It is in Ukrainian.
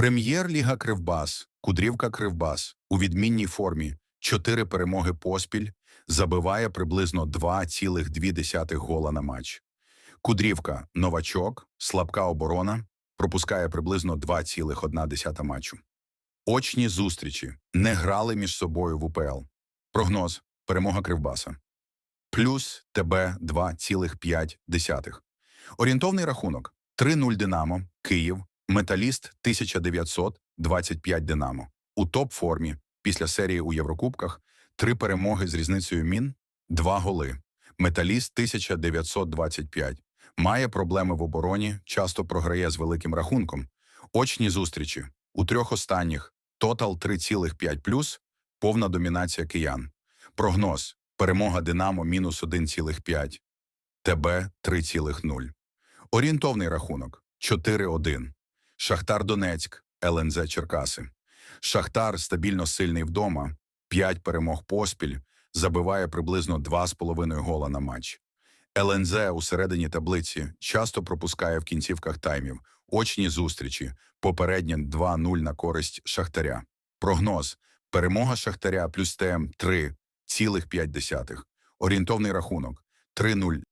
Прем'єр-ліга Кривбас, Кудрівка Кривбас у відмінній формі, чотири перемоги поспіль, забиває приблизно 2,2 гола на матч. Кудрівка новачок, слабка оборона, пропускає приблизно 2,1 матчу. Очні зустрічі не грали між собою в УПЛ. Прогноз перемога Кривбаса. Плюс ТБ 2,5. Орієнтовний рахунок 3-0 Динамо, Київ, Металіст 1900, 25 Динамо. У топ-формі після серії у Єврокубках три перемоги з різницею мін, два голи. Металіст 1925. Має проблеми в обороні, часто програє з великим рахунком. Очні зустрічі. У трьох останніх тотал 3,5+, повна домінація киян. Прогноз. Перемога Динамо мінус 1,5. ТБ 3,0. Орієнтовний рахунок 4-1. Шахтар Донецьк, ЛНЗ Черкаси. Шахтар стабільно сильний вдома, 5 перемог поспіль, забиває приблизно 2,5 гола на матч. ЛНЗ у середині таблиці часто пропускає в кінцівках таймів, очні зустрічі, попереднє 2-0 на користь Шахтаря. Прогноз. Перемога Шахтаря плюс ТМ 3,5. Орієнтовний рахунок 3-0